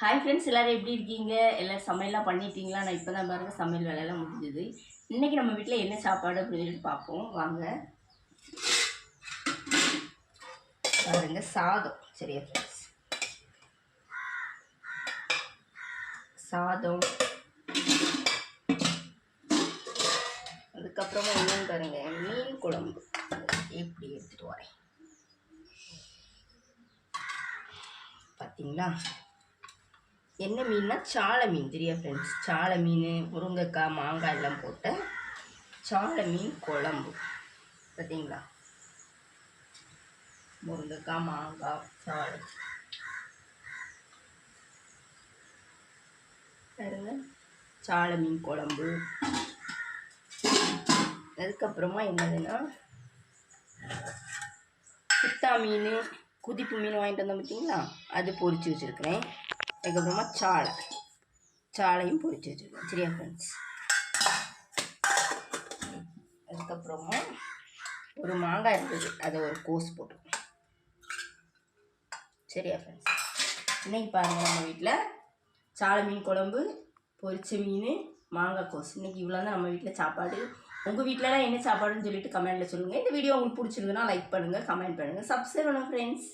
Hi friends எல்லாரும் எப்படி இருக்கீங்க? எல்லாம் சமையல்லாம் பண்ணிட்டீங்களா? நான் இப்போ தான் பாருங்கள் சமையல் வேலையெல்லாம் முடிஞ்சது. இன்றைக்கி நம்ம வீட்டில் என்ன சாப்பாடு அப்படின்னு சொல்லிட்டு பார்ப்போம். வாங்க. பாருங்க சாதம். சரியா ஃப்ரெண்ட்ஸ் சாதம். அதுக்கப்புறமா என்னன்னு பாருங்க மீன் குழம்பு. எப்படி எடுத்துகிட்டு வரேன்? பார்த்தீங்களா என்ன மீன்னா சாலை மீன். தெரியா ஃப்ரெண்ட்ஸ் சாலை மீன் முருங்கைக்காய் மாங்காய் எல்லாம் போட்ட சாலை மீன் குழம்பு. பார்த்தீங்களா முருங்கைக்காய் மாங்காய் சாலை. பாருங்க. சாலை மீன் குழம்பு. அதுக்கப்புறமா என்னதுன்னா குத்தா மீன் குதிப்பு மீன் வாங்கிட்டு வந்தோம் பார்த்தீங்களா அது பொறிச்சு வச்சுருக்கிறேன். அதுக்கப்புறமா சாலை. சாலையும் பொறிச்சு வச்சுருக்கோம் சரியா ஃப்ரெண்ட்ஸ் அதுக்கப்புறமா ஒரு மாங்காய் இருந்தது அதை ஒரு கோஸ் போட்டுருக்கேன் சரியா ஃப்ரெண்ட்ஸ் இன்றைக்கி பாருங்கள் நம்ம வீட்டில் சாலை மீன் குழம்பு பொரிச்ச மீன் மாங்காய் கோஸ். இன்றைக்கி இவ்வளோ தான் நம்ம வீட்டில் சாப்பாடு. உங்கள் வீட்டிலலாம் என்ன சாப்பாடுன்னு சொல்லிட்டு கமெண்ட்டில் சொல்லுங்கள் இந்த வீடியோ உங்களுக்கு பிடிச்சிருந்ததுன்னா லைக் பண்ணுங்கள் கமெண்ட் பண்ணுங்கள் சப்ஸ்கிரைப் பண்ணுங்கள் ஃப்ரெண்ட்ஸ்